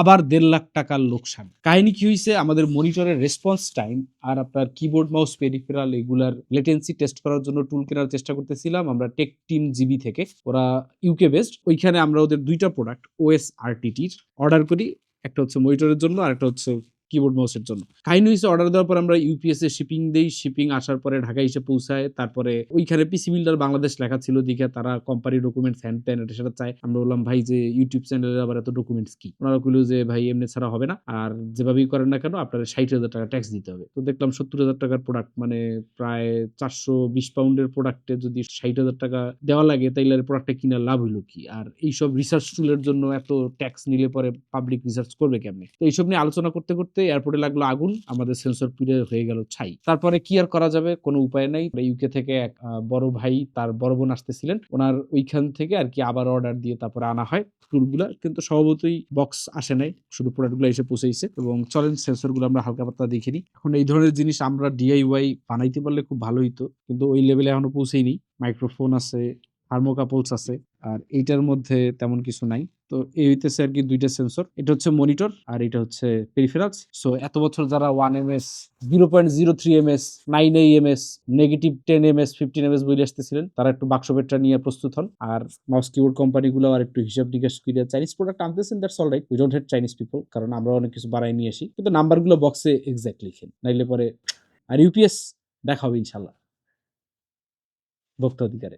আবার দেড় লাখ টাকার লোকসান। কাহিনী কি হয়েছে আমাদের মনিটরের রেসপন্স টাইম আর আপনার কিবোর্ড মাউস পেরিফেরাল এগুলার লেটেন্সি টেস্ট করার জন্য টুল কেনার চেষ্টা করতেছিলাম। আমরা টেক টিম জিবি থেকে, ওরা ইউকে বেস্ট ওইখানে আমরা ওদের দুইটা প্রোডাক্ট ওএস আরটিটির অর্ডার করি। একটা হচ্ছে মনিটরের জন্য আর একটা হচ্ছে কিবোর্ড মাউসের জন্য। কাহিনী হয়েছে অর্ডার দেওয়ার পর আমরা ইউপিএস এ শিপিং দেই শিপিং আসার পরে ঢাকা এসে পৌঁছায়, তারপরে ওইখানে পিসি বিল্ডার বাংলাদেশ লেখা ছিল, দেখে তারা কোম্পানি ডকুমেন্টস হ্যান্ড ত্যান এটা সেটা চাই আমরা বললাম, ভাই, যে ইউটিউব চ্যানেলের আবার এত ডকুমেন্টস কি? ওনারা কইলো যে, ভাই, এমনি ছাড়া হবে না। আর যেভাবেই করেন না কেন আপনার ষাট হাজার টাকা ট্যাক্স দিতে হবে। তো দেখলাম সত্তর হাজার টাকার প্রোডাক্ট মানে প্রায় চারশো বিশ পাউন্ডের প্রোডাক্টে যদি ষাট হাজার টাকা দেওয়া লাগে, তাইলে প্রোডাক্টটা কিনা লাভ হইল কি? আর এইসব রিসার্চ টুলের জন্য এত ট্যাক্স নিলে পরে পাবলিক রিসার্চ করবে কেমনে? তো এইসব নিয়ে আলোচনা করতে করতে এয়ারপোর্টে লাগল আগুন, আমাদের সেন্সর পুড়ে হয়ে গেল ছাই। তারপরে কি আর করা যাবে? কোনো উপায় নাই। ইউকে থেকে এক বড় ভাই, তার বড় বোন আসতেছিলেন। ওনার ওইখান থেকে আর কি আবার অর্ডার দিয়ে তারপরে আনা হয় টুলগুলা কিন্তু স্বভাবতই বক্স আসে নাই। শুধু প্রোডাক্টগুলো এসে পৌঁছেছে এবং চলেন সেন্সরগুলো আমরা হালকা পাতলা দেখে নিই। এখন এই ধরনের জিনিস আমরা ডিআইওয়াই বানাইতে পারলে খুব ভালো হইতো। কিন্তু ওই লেভেলে এখনও পৌঁছেইনি মাইক্রোফোন আছে থার্মোকাপলস আছে। আর এইটার মধ্যে তেমন কিছু নাই। তো এই হইতেছে আর কি দুইটা সেন্সর এটা হচ্ছে মনিটর আর এটা হচ্ছে পেরিফেরালস সো এত বছর যারা one M S zero point zero three M S nine এই M S negative ten M S fifteen M S বলে আসতেছিলেন, তারা একটু বাক্স বেটটা নিয়ে প্রস্তুত হন। আর মাউস কিবোর্ড কোম্পানিগুলো আর একটু হিসাব নিকাশ করে Chinese product আনতেছেন that's all right we don't hate Chinese people কারণ আমরা অনেক কিছু বাড়াই নিয়ে আসি। কিন্তু নাম্বারগুলো বক্সে এক্স্যাক্ট লিখেন, নাইলে পরে, আর ইউপিএস দেখা হবে ইনশাল্লাহ ভোক্তা অধিকারে।